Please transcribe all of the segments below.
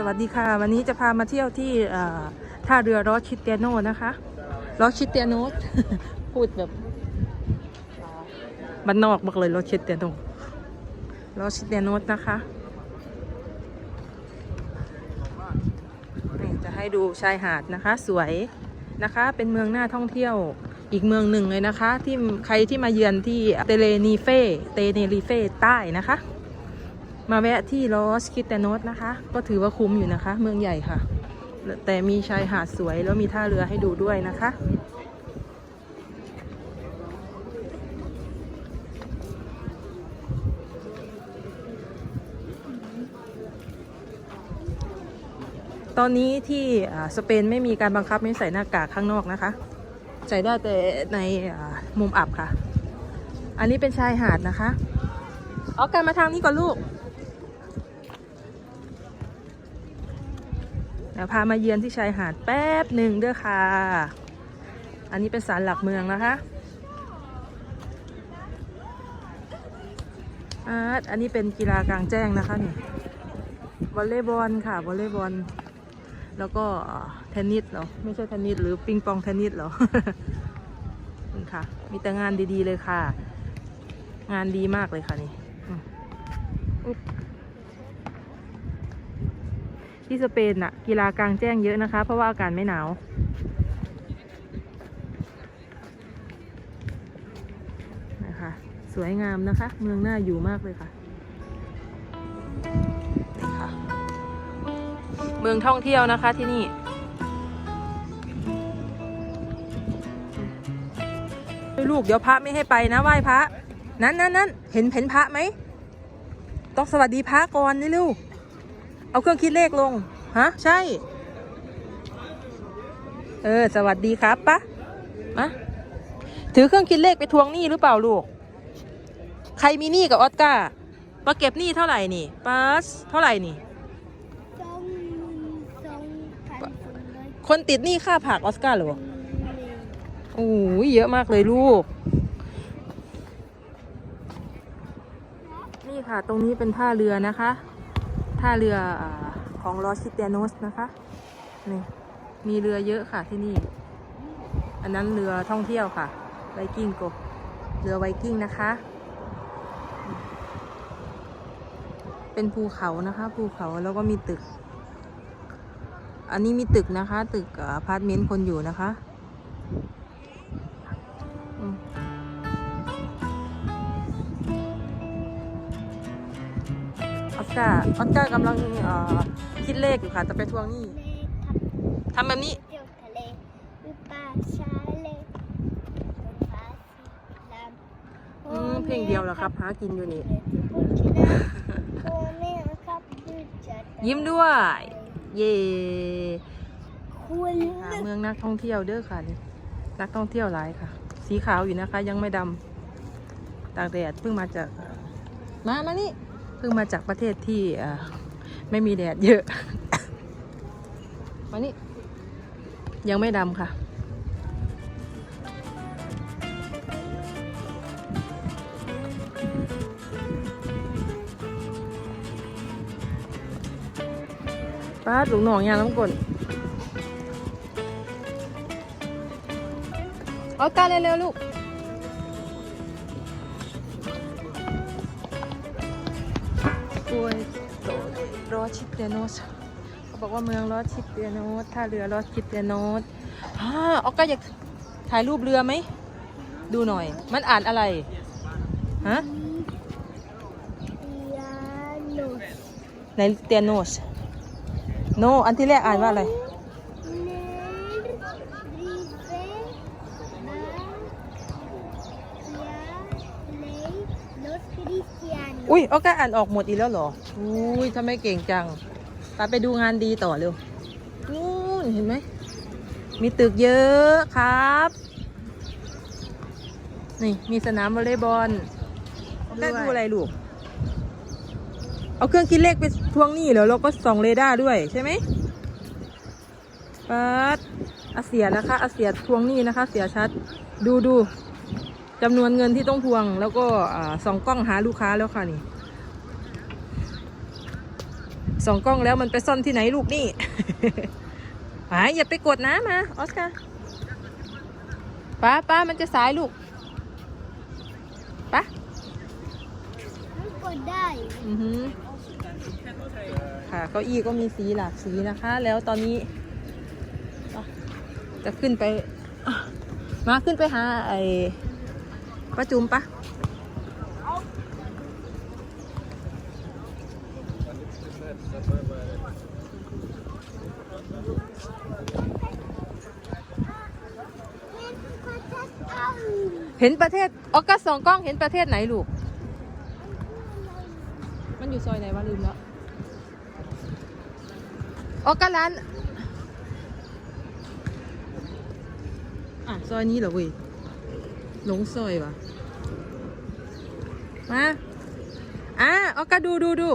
สวัสดีค่ะ วันนี้จะพามาเที่ยวที่เอ่อท่าเรือรอสชิเตียโนนะคะรอสชิเตียโนพูดแบบบ้านนอกมากเลยรอสชิเตียโนรอสชิเตียโนนะคะนี่จะให้ดูชายหาดนะคะ สวยนะคะ เป็นเมืองน่าท่องเที่ยวอีกเมืองหนึ่งเลยนะคะ ที่ใครที่มาเยือนที่เตเลนีเฟเตเนรีเฟใต้นะคะ มาแวะที่ลอสคิเตโนสนะคะ ก็ถือว่าคุ้มอยู่นะคะ เมืองใหญ่ค่ะ แต่มีชายหาดสวยแล้วมีท่าเรือให้ดูด้วยนะคะ ตอนนี้ที่สเปนไม่มีการบังคับไม่ใส่หน้ากากข้างนอกนะคะ ใส่ได้แต่ในมุมอับค่ะ อันนี้เป็นชายหาดนะคะเอากันมาทางนี้ก่อนลูก ดี๋ยวพามาเยือนที่ชายหาดแป๊บหนึ่งเด้อค่ะ อันนี้เป็นศาลหลักเมืองนะคะอาอันนี้เป็นกีฬากลางแจ้งนะคะนี่วอลเลย์บอลค่ะวอลเลย์บอลแล้วก็เทนนิสเหรอไม่ใช่เทนนิสหรือปิงปองเทนนิสเหรอนี่ค่ะ มีแต่งานดีๆเลยค่ะ งานดีมากเลยค่ะนี่อืมอุ๊บ ที่สเปนน่ะกีฬากลางแจ้งเยอะนะคะ เพราะว่าอากาศไม่หนาว นะคะ สวยงามนะคะ เมืองน่าอยู่มากเลยค่ะนี่ค่ะเมืองท่องเที่ยวนะคะที่นี่ลูกเดี๋ยวพระไม่ให้ไปนะไหว้พระ นั้นนั้นนั้นเห็นเห็นพระไหม ต้องสวัสดีพระก่อนนี่ลูก เอาเครื่องคิดเลขลง ฮะ ใช่ เออ สวัสดีครับปะมาถือเครื่องคิดเลขไปทวงหนี้หรือเปล่าลูก ใครมีหนี้กับออสการ์มาเก็บหนี้เท่าไหร่นี่ปัสเท่าไหร่นี่สองหมื่นสองพันสองร้อยคนติดหนี้ค่าผักออสการ์เหรอโอ้ยเยอะมากเลยลูก นี่ค่ะ ตรงนี้เป็นท่าเรือนะคะ ท่าเรืออของลอสซิเตียโนสนะคะนี่มีเรือเยอะค่ะที่นี่ อันนั้นเรือท่องเที่ยวค่ะไวกิ้งกเรือไวกิ้งนะคะ เป็นภูเขานะคะ ภูเขาแล้วก็มีตึก อันนี้มีตึกนะคะ ตึกอพาร์ตเมนต์คนอยู่นะคะ สการ์ออสการ์กำลังคิดเลขอยู่ค่ะ จะไปทวงหนี้ทำแบบนี้เที่ยวทะเลวิปาชาเลอืมเพลงเดียวเหรอครับ หากินอยู่นี่ ยิ้มด้วย เย่เมืองนักท่องเที่ยวเด้อค่ะนี่นักท่องเที่ยวหลายค่ะ สีขาวอยู่นะคะ ยังไม่ดำตากแดดเพิ่งมาจาก มามานี่ เพิ่งมาจากประเทศที่ไม่มีแดดเยอะมานี่ยังไม่ดำค่ะป้าหลงหนองยางน้ำกลนเอาการเร็วๆลูก เตียโนสเขาบอกว่าเมืองรอชิเตียโนสท่าเรือรอชิเตียโนสอ่าออกก็อยากถ่ายรูปเรือไหม ดูหน่อย มันอ่านอะไร ฮะยาโนสในเตียโนสโนอันที่แรกอ่านว่าอะไรเนริเฟมาเซียเลโนสคริสเตียโน อุ้ยออกก็อ่านออกหมดอีกแล้วเหรอ อุ้ยทำไมเก่งจังไปไปดูงานดีต่อเร็ว นู่นเห็นไหม มีตึกเยอะครับ นี่มีสนามวอลเลย์บอลได้ดูอะไรลูก เอาเครื่องคิดเลขไปทวงหนี้แล้วเราก็ส่องเรดาร์ด้วยใช่ไหมปัดอาเสียนะคะอาเสียทวงหนี้นะคะ เสียชัด ดูดู จำนวนเงินที่ต้องทวง แล้วก็อ่าส่องกล้องหาลูกค้าแล้วค่ะนี่สองกล้องแล้วมันไปซ่อนที่ไหนลูกนี่หายอย่าไปกดนะมาออสการ์ป้าป้ามันจะสายลูกป้ามันกดได้อือหือค่ะเก้าอี้ก็มีสีหลากสีนะคะ แล้วตอนนี้อะจะขึ้นไปอะมาขึ้นไปหาไอ้ ป้าจุมปะเห็นประเทศออกัสสองกล้องเห็นประเทศไหนลูก มันอยู่ซอยไหนวะลืมแล้วออกัสร้าน อะ ซอยนี้เหรอเว้ย หลงซอยวะมาอะออกัสดูดูดู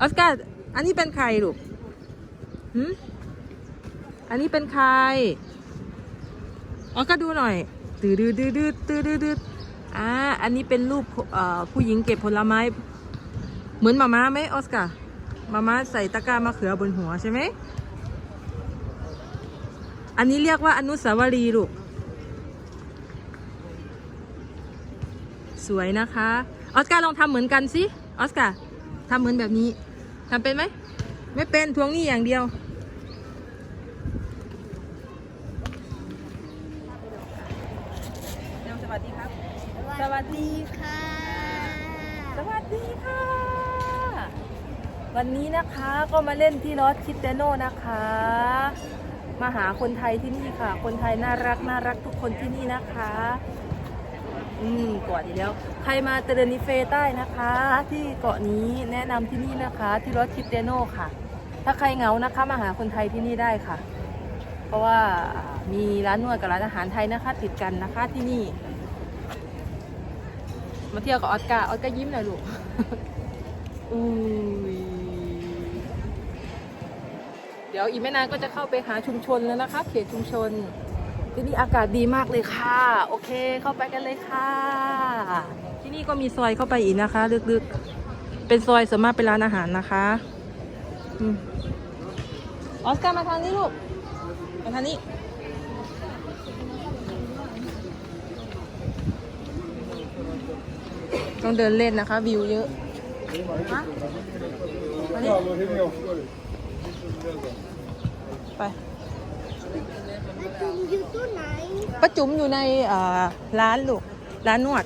ออสการ์อันนี้เป็นใครลูกหืมอันนี้เป็นใครอ๋อก็ดูหน่อยตืดดืดดืดดืดตืดดืดดืดอ่าอันนี้เป็นรูปเอ่อผู้หญิงเก็บผลไม้ เหมือนมาม่าไหมออสการ์มาม่าใส่ตะกร้ามะเขือบนหัวใช่ไหมอันนี้เรียกว่าอนุสาวรีย์ลูก สวยนะคะ ออสการ์ลองทำเหมือนกันสิ ออสการ์ทำเหมือนแบบนี้ทำเป็นไหม ไม่เป็นทวงหนี้อย่างเดียวเร็วสวัสดีครับ สวัสดีค่ะ สวัสดีค่ะ วันนี้นะคะก็มาเล่นที่ลอสคิดเตโนนะคะ มาหาคนไทยที่นี่ค่ะ คนไทยน่ารักน่ารักทุกคนที่นี่นะคะ อืมกว่าดีแล้ว ใครมาเตเรนิเฟใต้นะคะ ที่เกาะนี้แนะนำที่นี่นะคะ ที่ลอสคิเตโนค่ะ ถ้าใครเหงานะคะมาหาคนไทยที่นี่ได้ค่ะ เพราะว่ามีร้านนวดกับร้านอาหารไทยนะคะ ติดกันนะคะที่นี่ มาเที่ยวกับออสการ์ออสการ์ยิ้มหน่อยลูกอุ้ยเดี๋ยวอีกไม่นานก็จะเข้าไปหาชุมชนแล้วนะคะ เขตชุมชน ที่นี่อากาศดีมากเลยค่ะ โอเคเข้าไปกันเลยค่ะ ที่นี่ก็มีซอยเข้าไปอีกนะคะ ลึกๆ เป็นซอยสามารถเป็นร้านอาหารนะคะอืมออสการ์มาทางนี้ลูก มาทางนี้ต้องเดินเล่นนะคะ วิวเยอะฮะมานี่ไป แล้วจุ่มอยู่ตู้ไหนป้าจุ๋มอยู่ในร้านลูกร้านนวด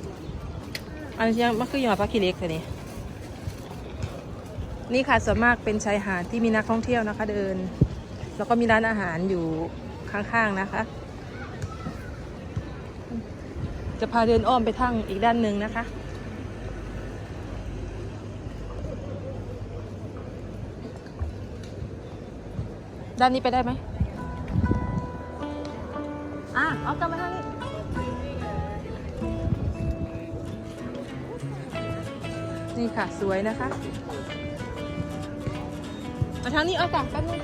อันนี้มันคือหยอดปลาคีเล็กค่ะนี่นี่ค่ะส่วนมากเป็นชายหาดที่มีนักท่องเที่ยวนะคะ เดิน แล้วก็มีร้านอาหารอยู่ข้างๆนะคะ จะพาเดินอ้อมไปทางอีกด้านหนึ่งนะคะด้านนี้ไปได้ไหม อะเอากลับมาทางนี้นี่ค่ะ สวยนะคะ มาทางนี้เอากลับแป๊บนึง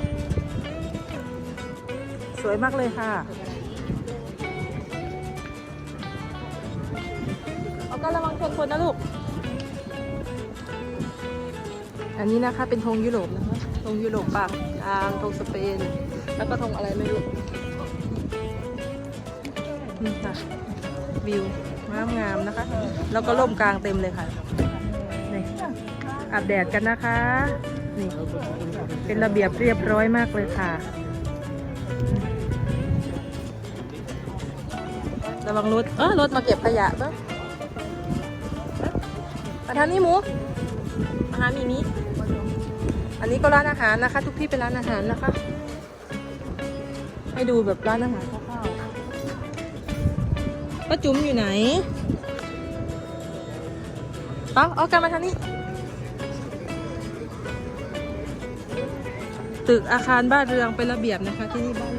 สวยมากเลยค่ะ เอาก็ระวังชนคนนะลูก อันนี้นะคะเป็นธงยุโรปนะคะธงยุโรปปากกลางธงสเปน แล้วก็ธงอะไรไม่รู้ นี่ค่ะ วิวงามงามนะคะ แล้วก็ร่มกลางเต็มเลยค่ะนี่อาบแดดกันนะคะ นี่ เป็นระเบียบเรียบร้อยมากเลยค่ะ ระวังรถ เออรถมาเก็บขยะบ้างมาทางนี้หมูมาหามีมีอันนี้ก็ร้านอาหารนะคะ ทุกที่เป็นร้านอาหารนะคะ ให้ดูแบบร้านอาหาร ป้าจุ๋มอยู่ไหนเปาเอากันมาทางนี้ ตึกอาคารบ้านเรืองเป็นระเบียบนะคะที่นี่บ้าน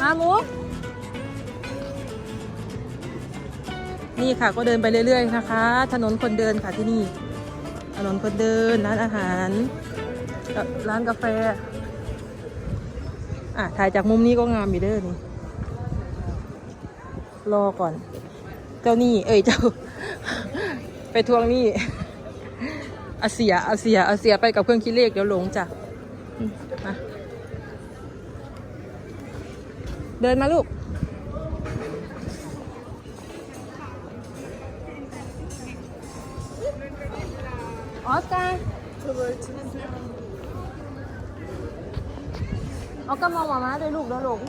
มาหมูนี่ค่ะก็เดินไปเรื่อยๆนะคะ ถนนคนเดินค่ะที่นี่ ถนนคนเดิน ร้านอาหาร ร้านกาแฟ อะ ถ่ายจากมุมนี้ก็งามอยู่เด้อนี่ รอก่อน เจ้านี่ เอ้ย เจ้า ไปทวงนี้อาเสียอาเสียอาเสียไปกับเครื่องคิดเลขเดี๋ยวหลงจ้ะมาเดินมาลูก ออสการ์เอากระมองมามาด้วยลูกแล้วหลง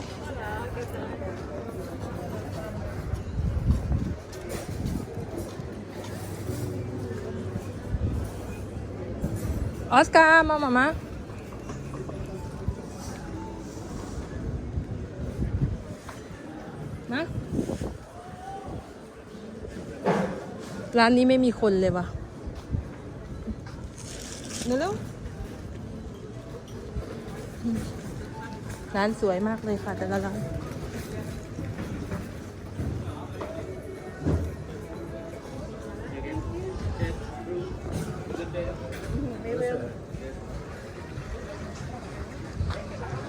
ออสการ์มามามานะร้านนี้ไม่มีคนเลยวะ เร็วร้านสวยมากเลยค่ะ แต่ละร้าน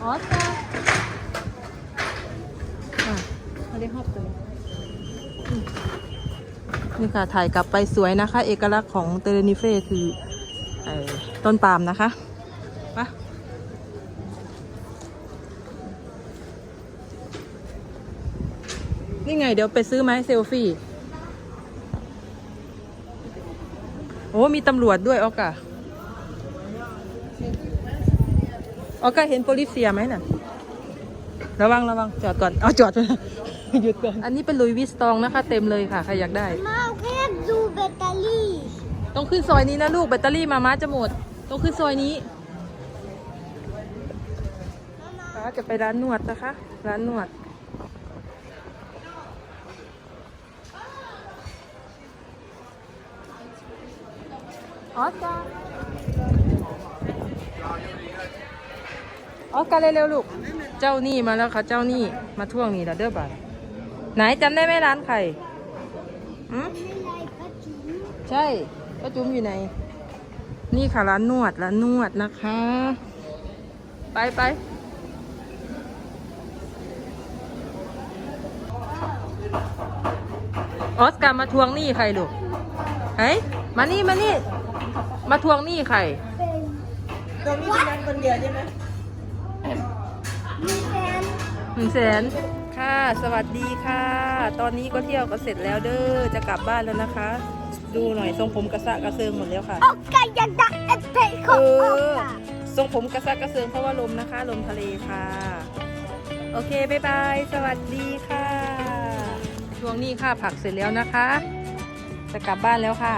ออสกาอะมาได้ฮอบตัวนี่ค่ะ ถ่ายกลับไปสวยนะคะ เอกลักษณ์ของเตเรนิเฟ่คือ ต้นปาล์มนะคะไปะนี่ไงเดี๋ยวไปซื้อไหมเซลฟี่ โอ้ มีตำรวจด้วยออกะออก็เห็นโปลิเซียไหมน่ะ ระวังระวังจอดก่อน เอาจอดไปหยุดก่อน อันนี้เป็นลุยวิสตองนะคะ เต็มเลยค่ะ ใครอยากได้ มาแค่ดูแบตเตอรี่ ต้องขึ้นซอยนี้นะลูกแบตเตอรี่มาม้าจะหมด ต้องขึ้นซอยนี้ป้าจะไปร้านนวดนะคะ ร้านนวด ออสการ์ออสการ์เร็วๆลูก เจ้าหนี่มาแล้วค่ะ เจ้าหนี่มาท่วงนี่ล้วเด้อบ่าไหนจำได้ไหมร้านไข่อืมใช่ป้าจุ๋มอยู่ไหน นี่ค่ะร้านนวดร้านนวดนะคะ ไปไปออสการ์มาทวงหนี้ใครลูกเฮ้ยมานี่มานี่ มาทวงหนี้ใครเป็นตรงนี้เป็นร้านคนเดียวใช่ไหมมีแฟนหนึ่งแสนค่ะ สวัสดีค่ะ ตอนนี้ก็เที่ยวก็เสร็จแล้วเด้อ จะกลับบ้านแล้วนะคะ ดูหน่อยทรงผมกระสะกระเซิงหมดแล้วค่ะ ออกกันยันดักเอฟเฟกต์ของออกกันทรงผมกระซักกระเซิงเพราะว่าลมนะคะ ลมทะเลค่ะ โอเคบ๊ายบาย สวัสดีค่ะ ช่วงนี้ค่ะผักเสร็จแล้วนะคะ จะกลับบ้านแล้วค่ะ